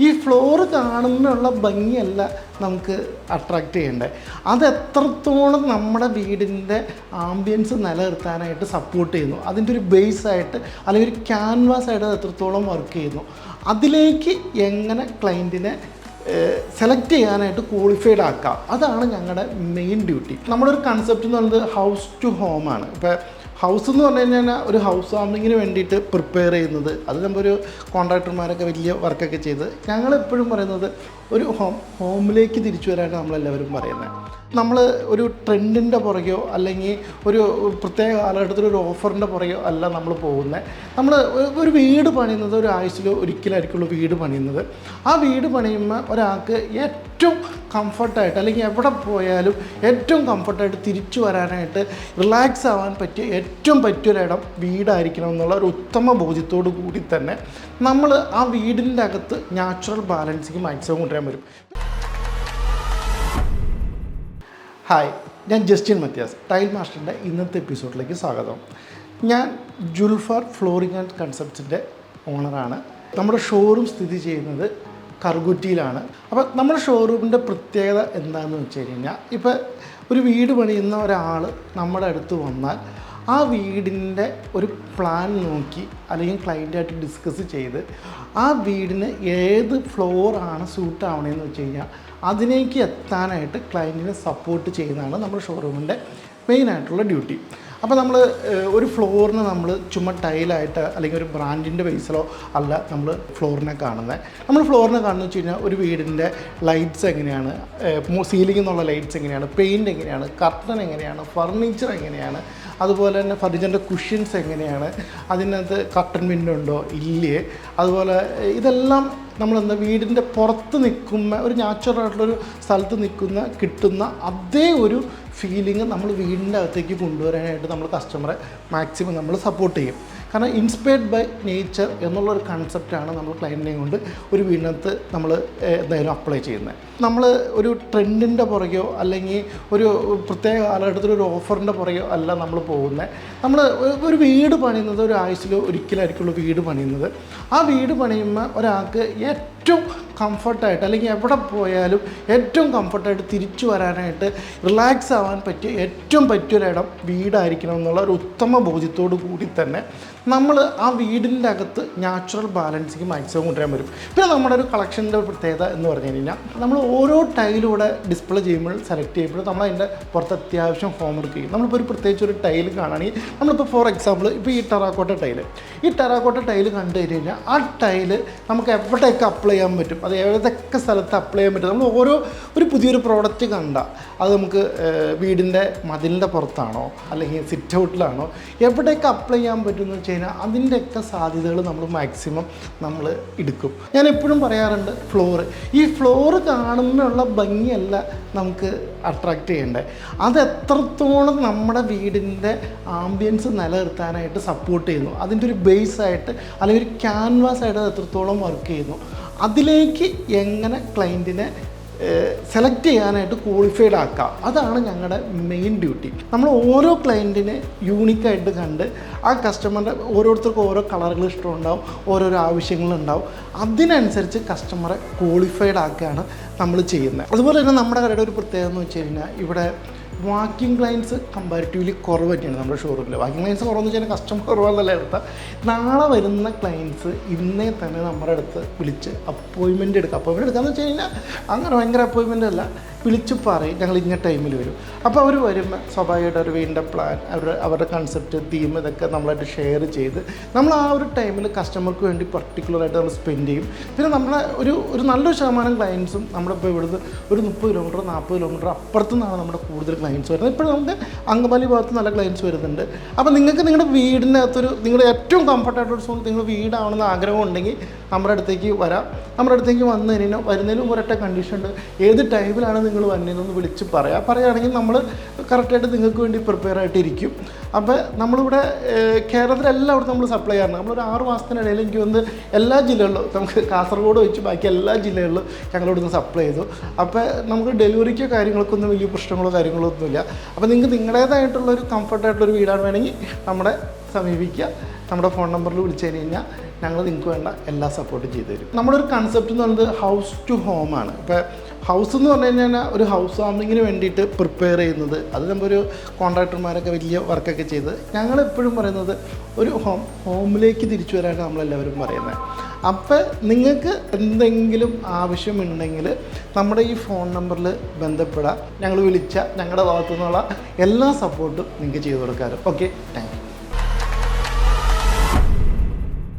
ഈ ഫ്ലോർ കാണുന്നുള്ള ഭംഗിയല്ല നമുക്ക് അട്രാക്റ്റ് ചെയ്യേണ്ടത് അത് എത്രത്തോളം നമ്മുടെ വീടിന്റെ ആംബിയൻസ് നിലനിർത്താനായിട്ട് സപ്പോർട്ട് ചെയ്യുന്നു. അതിന്റെ ഒരു ബേസ് ആയിട്ട് അല്ലെങ്കിൽ ഒരു ക്യാൻവാസ് ആയിട്ട് അത് എത്രത്തോളം വർക്ക് ചെയ്യുന്നു. അതിലേക്ക് എങ്ങനെ ക്ലയന്റിനെ സെലക്ട് ചെയ്യാനായിട്ട് ക്വാളിഫൈഡ് ആക്കാം. അതാണ് ഞങ്ങളുടെ മെയിൻ ഡ്യൂട്ടി നമ്മുടെ ഒരു കൺസെപ്റ്റ് എന്ന് പറയുന്നത് ഹൗസ് ടു ഹോം ആണ്. ഇപ്പോൾ ഹൗസ് എന്ന് പറഞ്ഞു കഴിഞ്ഞാൽ ഒരു ഹൗസ് വാമിങ്ങിന് വേണ്ടിയിട്ട് പ്രിപ്പയർ ചെയ്യുന്നത്. അത് നമ്മളൊരു കോൺട്രാക്ടർമാരൊക്കെ വലിയ വർക്കൊക്കെ ചെയ്ത് ഞങ്ങൾ എപ്പോഴും പറയുന്നത് ഒരു ഹോം ഹോമിലേക്ക് തിരിച്ചു വരാനാണ് നമ്മളെല്ലാവരും പറയുന്നത്. നമ്മൾ ഒരു ട്രെൻഡിന്റെ പുറകെയോ അല്ലെങ്കിൽ ഒരു പ്രത്യേക കാലഘട്ടത്തിൽ ഒരു ഓഫറിന്റെ പുറകെയോ അല്ല നമ്മൾ പോകുന്നത്. നമ്മൾ ഒരു വീട് പണിയുന്നത് ഒരു ആഴ്ചയിലോ ഒരിക്കലായിരിക്കുള്ളൂ വീട് പണിയുന്നത്. ആ വീട് പണിയുമ്പോൾ ഒരാൾക്ക് ഏറ്റവും കംഫർട്ടായിട്ട് അല്ലെങ്കിൽ എവിടെ പോയാലും ഏറ്റവും കംഫർട്ടായിട്ട് തിരിച്ചു വരാനായിട്ട് റിലാക്സ് ആവാൻ പറ്റിയ ഏറ്റവും പറ്റിയൊരിടം വീടായിരിക്കണം എന്നുള്ള ഒരു ഉത്തമ ബോധ്യത്തോടു കൂടി തന്നെ നമ്മൾ ആ വീടിന്റെ അകത്ത് നാച്ചുറൽ ബാലൻസിങ് മാക്സിമം കൊണ്ടുവരാൻ വരും ഹായ് ഞാൻ ജസ്റ്റിൻ മത്യാസ് ടൈൽ മാസ്റ്ററിന്റെ ഇന്നത്തെ എപ്പിസോഡിലേക്ക് സ്വാഗതം. ഞാൻ ജുൽഫർ ഫ്ലോറിംഗ് ആൻഡ് കൺസെപ്റ്റ്സിന്റെ ഓണറാണ് നമ്മുടെ ഷോറൂം സ്ഥിതി ചെയ്യുന്നത് കറുകുറ്റിയിലാണ്. അപ്പോൾ നമ്മുടെ ഷോറൂമിന്റെ പ്രത്യേകത എന്താണെന്ന് വെച്ച് കഴിഞ്ഞാൽ ഇപ്പോൾ ഒരു വീട് പണിയുന്ന ഒരാൾ നമ്മുടെ അടുത്ത് വന്നാൽ ആ വീടിന്റെ ഒരു പ്ലാൻ നോക്കി അല്ലെങ്കിൽ ക്ലയന്റായിട്ട് ഡിസ്കസ് ചെയ്ത് ആ വീടിന് ഏത് ഫ്ലോറാണ് സൂട്ട് ആവണേന്ന് വെച്ച് കഴിഞ്ഞാൽ അതിലേക്ക് എത്താനായിട്ട് ക്ലയന്റിനെ സപ്പോർട്ട് ചെയ്യുന്നതാണ് നമ്മുടെ ഷോറൂമിന്റെ മെയിനായിട്ടുള്ള ഡ്യൂട്ടി അപ്പോൾ നമ്മൾ ഒരു ഫ്ലോറിന് നമ്മൾ ചുമ്മാ ടൈലായിട്ട് അല്ലെങ്കിൽ ഒരു ബ്രാൻഡിന്റെ ബേസിലോ അല്ല നമ്മൾ ഫ്ലോറിനെ കാണുന്നത് നമ്മൾ ഫ്ലോറിനെ കാണുന്ന വെച്ച് കഴിഞ്ഞാൽ ഒരു വീടിന്റെ ലൈറ്റ്സ് എങ്ങനെയാണ് സീലിംഗ് എന്നുള്ള ലൈറ്റ്സ് എങ്ങനെയാണ് പെയിന്റ് എങ്ങനെയാണ് കർട്ടൻ എങ്ങനെയാണ് ഫർണിച്ചർ എങ്ങനെയാണ് അതുപോലെ തന്നെ ഫർണിച്ചറിന്റെ കുഷ്യൻസ് എങ്ങനെയാണ് അതിനകത്ത് കർട്ടൻ വിൻഡോ ഉണ്ടോ ഇല്ലേ അതുപോലെ ഇതെല്ലാം നമ്മളെന്താ വീടിന്റെ പുറത്ത് നിൽക്കുന്ന ഒരു നാച്ചുറൽ ആയിട്ടുള്ളൊരു സ്ഥലത്ത് നിൽക്കുന്ന കിട്ടുന്ന അതേ ഒരു ഫീലിംഗ് നമ്മൾ വീടിന്റെ അകത്തേക്ക് കൊണ്ടുവരാനായിട്ട് നമ്മൾ കസ്റ്റമറെ മാക്സിമം നമ്മൾ സപ്പോർട്ട് ചെയ്യും. കാരണം ഇൻസ്പയർഡ് ബൈ നേച്ചർ എന്നുള്ളൊരു കൺസെപ്റ്റാണ് നമ്മൾ ക്ലയന്റിനെ കൊണ്ട് ഒരു വീടിനകത്ത് നമ്മൾ എന്തായാലും അപ്ലൈ ചെയ്യുന്നത് നമ്മൾ ഒരു ട്രെൻഡിന്റെ പുറകെയോ അല്ലെങ്കിൽ ഒരു പ്രത്യേക കാലഘട്ടത്തിൽ ഒരു ഓഫറിന്റെ പുറകെയോ അല്ല നമ്മൾ പോകുന്നത് നമ്മൾ ഒരു വീട് പണിയുന്നത് ഒരു ആഴ്ചയിലോ ഒരിക്കലായിരിക്കുള്ളൂ വീട് പണിയുന്നത്. ആ വീട് പണിയുമ്പോൾ ഒരാൾക്ക് ഏറ്റവും കംഫർട്ടായിട്ട് അല്ലെങ്കിൽ എവിടെ പോയാലും ഏറ്റവും കംഫർട്ടായിട്ട് തിരിച്ചു വരാനായിട്ട് റിലാക്സ് ആവാൻ പറ്റിയ ഏറ്റവും പറ്റിയൊരിടം വീടായിരിക്കണം എന്നുള്ള ഒരു ഉത്തമ ബോധ്യത്തോടു കൂടി തന്നെ നമ്മൾ ആ വീടിന്റെ അകത്ത് നാച്ചുറൽ ബാലൻസിങ് മാക്സിമം കൊണ്ടുവരാൻ വരും പിന്നെ നമ്മുടെ ഒരു കളക്ഷന്റെ പ്രത്യേകത എന്ന് പറഞ്ഞു കഴിഞ്ഞാൽ നമ്മൾ ഓരോ ടൈലൂടെ ഡിസ്പ്ലേ ചെയ്യുമ്പോൾ സെലക്ട് ചെയ്യുമ്പോൾ നമ്മൾ അതിന്റെ പുറത്ത് അത്യാവശ്യം ഹോംവർക്ക് ചെയ്യും. നമ്മളിപ്പോൾ ഒരു പ്രത്യേകിച്ച് ഒരു ടൈൽ കാണുകയാണെങ്കിൽ നമ്മളിപ്പോൾ ഫോർ എക്സാമ്പിൾ ഇപ്പോൾ ഈ ടെറാക്കോട്ട ടൈൽ ഈ ടെറാക്കോട്ട ടൈൽ കണ്ടു കഴിഞ്ഞ് കഴിഞ്ഞാൽ ആ ടൈൽ നമുക്ക് എവിടെയൊക്കെ അപ്ലൈ ചെയ്യാൻ പറ്റും? അത് ഏതൊക്കെ സ്ഥലത്ത് അപ്ലൈ ചെയ്യാൻ പറ്റും? നമ്മൾ ഓരോ ഒരു പുതിയൊരു പ്രോഡക്റ്റ് കണ്ട അത് നമുക്ക് വീടിന്റെ മതിലിന്റെ പുറത്താണോ? അല്ലെങ്കിൽ സിറ്റ് ഔട്ടിലാണോ എവിടെയൊക്കെ അപ്ലൈ ചെയ്യാൻ പറ്റുമെന്ന് വെച്ച് കഴിഞ്ഞാൽ അതിന്റെയൊക്കെ സാധ്യതകൾ നമ്മൾ മാക്സിമം നമ്മൾ എടുക്കും. ഞാൻ എപ്പോഴും പറയാറുണ്ട് ഫ്ലോറ് ഈ ഫ്ലോറ് കാണുമ്പോഴുള്ള ഭംഗിയല്ല നമുക്ക് അട്രാക്റ്റ് ചെയ്യേണ്ടത്. അത് എത്രത്തോളം നമ്മുടെ വീടിന്റെ ആംബിയൻസ് നിലനിർത്താനായിട്ട് സപ്പോർട്ട് ചെയ്യുന്നു അതിന്റെ ഒരു ബേസ് ആയിട്ട് അല്ലെങ്കിൽ ഒരു ക്യാൻവാസ് ആയിട്ട് അത് എത്രത്തോളം വർക്ക് ചെയ്യുന്നു അതിലേക്ക് എങ്ങനെ ക്ലയന്റിനെ സെലക്ട് ചെയ്യാനായിട്ട് ക്വാളിഫൈഡ് ആക്കാം അതാണ് ഞങ്ങളുടെ മെയിൻ ഡ്യൂട്ടി നമ്മൾ ഓരോ ക്ലയന്റിനെ യൂണിക്കായിട്ട് കണ്ട് ആ കസ്റ്റമറിന്റെ ഓരോരുത്തർക്കും ഓരോ കളറുകൾ ഇഷ്ടമുണ്ടാവും ഓരോരോ ആവശ്യങ്ങളുണ്ടാവും അതിനനുസരിച്ച് കസ്റ്റമറെ ക്വാളിഫൈഡ് ആക്കുകയാണ് നമ്മൾ ചെയ്യുന്നത്. അതുപോലെ തന്നെ നമ്മുടെ കടയുടെ ഒരു പ്രത്യേകത എന്ന് വെച്ച് കഴിഞ്ഞാൽ ഇവിടെ വാക്കിംഗ് ക്ലയൻസ് കമ്പാരിറ്റീവ്ലി കുറവ് നമ്മുടെ ഷോറൂമിൽ വാക്കിംഗ് ക്ലയൻസ് കുറവെന്ന് വെച്ചാൽ കസ്റ്റമർ കുറവാണെന്നല്ല എടുത്താൽ നാളെ വരുന്ന ക്ലയൻസ് ഇന്നേ തന്നെ നമ്മുടെ അടുത്ത് വിളിച്ച് അപ്പോയിൻമെന്റ് എടുക്കുക അപ്പോയിൻമെന്റ് എന്ന് വെച്ച് കഴിഞ്ഞാൽ അങ്ങനെ ഭയങ്കര അപ്പോയിൻമെന്റ് അല്ല. വിളിച്ച് പറയും. ഞങ്ങൾ ഇന്ന ടൈമിൽ വരും. അപ്പോൾ അവർ വരുമ്പോൾ സ്വാഭാവികമായിട്ട് അവർ വീണ്ട പ്ലാൻ അവരുടെ അവരുടെ കൺസെപ്റ്റ് തീം ഇതൊക്കെ നമ്മളായിട്ട് ഷെയർ ചെയ്ത് നമ്മൾ ആ ഒരു ടൈമിൽ കസ്റ്റമർക്ക് വേണ്ടി പർട്ടിക്കുലറായിട്ട് നമ്മൾ സ്പെൻഡ് ചെയ്യും. പിന്നെ നമ്മളെ ഒരു ഒരു നല്ലൊരു ശതമാനം ക്ലയൻസും നമ്മുടെ ഇപ്പോൾ ഇവിടുന്ന് ഒരു മുപ്പത് കിലോമീറ്റർ നാൽപ്പത് കിലോമീറ്റർ അപ്പുറത്തു നിന്നാണ് നമ്മുടെ കൂടുതൽ ക്ലയൻസ് വരുന്നത്. ഇപ്പോൾ നമുക്ക് അങ്കമാലി ഭാഗത്ത് നല്ല ക്ലയൻസ് വരുന്നുണ്ട്. അപ്പോൾ നിങ്ങൾക്ക് നിങ്ങളുടെ വീടിന്റെ അകത്തൊരു നിങ്ങളുടെ ഏറ്റവും കംഫർട്ടായിട്ടൊരു സോൺ നിങ്ങൾ വീടാവണമെന്ന് ആഗ്രഹം ഉണ്ടെങ്കിൽ നമ്മുടെ അടുത്തേക്ക് വരാം. നമ്മുടെ അടുത്തേക്ക് വന്നതിനോ വരുന്നതിനും ഒരൊറ്റ കണ്ടീഷൻ ഉണ്ട്. ഏത് ടൈമിലാണ് നിങ്ങൾ വന്നതെന്നൊന്ന് വിളിച്ച് പറയാം. പറയുകയാണെങ്കിൽ നമ്മൾ കറക്റ്റായിട്ട് നിങ്ങൾക്ക് വേണ്ടി പ്രിപ്പയർ ആയിട്ടിരിക്കും അപ്പോൾ നമ്മളിവിടെ കേരളത്തിലെല്ലാം കേരളത്തിലെല്ലായിടത്തും നമ്മൾ സപ്ലൈ ചെയ്യാറുണ്ട് നമ്മളൊരു ആറ് മാസത്തിനിടയിൽ എനിക്ക് വന്ന് എല്ലാ ജില്ലകളിലും നമുക്ക് കാസർഗോഡ് വെച്ച് ബാക്കി എല്ലാ ജില്ലകളിലും ഞങ്ങളിവിടുന്ന് സപ്ലൈ ചെയ്തു. അപ്പോൾ നമുക്ക് ഡെലിവറിക്കോ കാര്യങ്ങൾക്കൊന്നും വലിയ പ്രശ്നങ്ങളോ കാര്യങ്ങളോ ഒന്നുമില്ല. അപ്പോൾ നിങ്ങൾക്ക് നിങ്ങളുടേതായിട്ടുള്ളൊരു കംഫർട്ടായിട്ടുള്ളൊരു വീടാണ് വേണമെങ്കിൽ നമ്മുടെ സമീപിക്കുക. നമ്മുടെ ഫോൺ നമ്പറിൽ വിളിച്ചു കഴിഞ്ഞ് കഴിഞ്ഞാൽ ഞങ്ങൾ നിങ്ങൾക്ക് വേണ്ട എല്ലാ സപ്പോർട്ടും ചെയ്തു തരും. നമ്മുടെ ഒരു കൺസെപ്റ്റ് എന്ന് പറയുന്നത് ഹൗസ് ടു ഹോം ആണ്. ഇപ്പോൾ ഹൗസ് എന്ന് പറഞ്ഞു കഴിഞ്ഞാൽ ഒരു ഹൗസ് വാമിങ്ങിന് വേണ്ടിയിട്ട് പ്രിപ്പയർ ചെയ്യുന്നത്. അത് നമ്മളൊരു കോൺട്രാക്ടർമാരൊക്കെ വലിയ വർക്കൊക്കെ ചെയ്ത്. ഞങ്ങൾ എപ്പോഴും പറയുന്നത് ഒരു ഹോം ഹോമിലേക്ക് തിരിച്ചു വരാനാണ് നമ്മളെല്ലാവരും പറയുന്നത് അപ്പോൾ നിങ്ങൾക്ക് എന്തെങ്കിലും ആവശ്യമുണ്ടെങ്കിൽ നമ്മുടെ ഈ ഫോൺ നമ്പറിൽ ബന്ധപ്പെടാം. ഞങ്ങൾ വിളിച്ച ഞങ്ങളുടെ ഭാഗത്തു നിന്നുള്ള എല്ലാ സപ്പോർട്ടും നിങ്ങൾക്ക് ചെയ്തു കൊടുക്കാറ്. Okay thank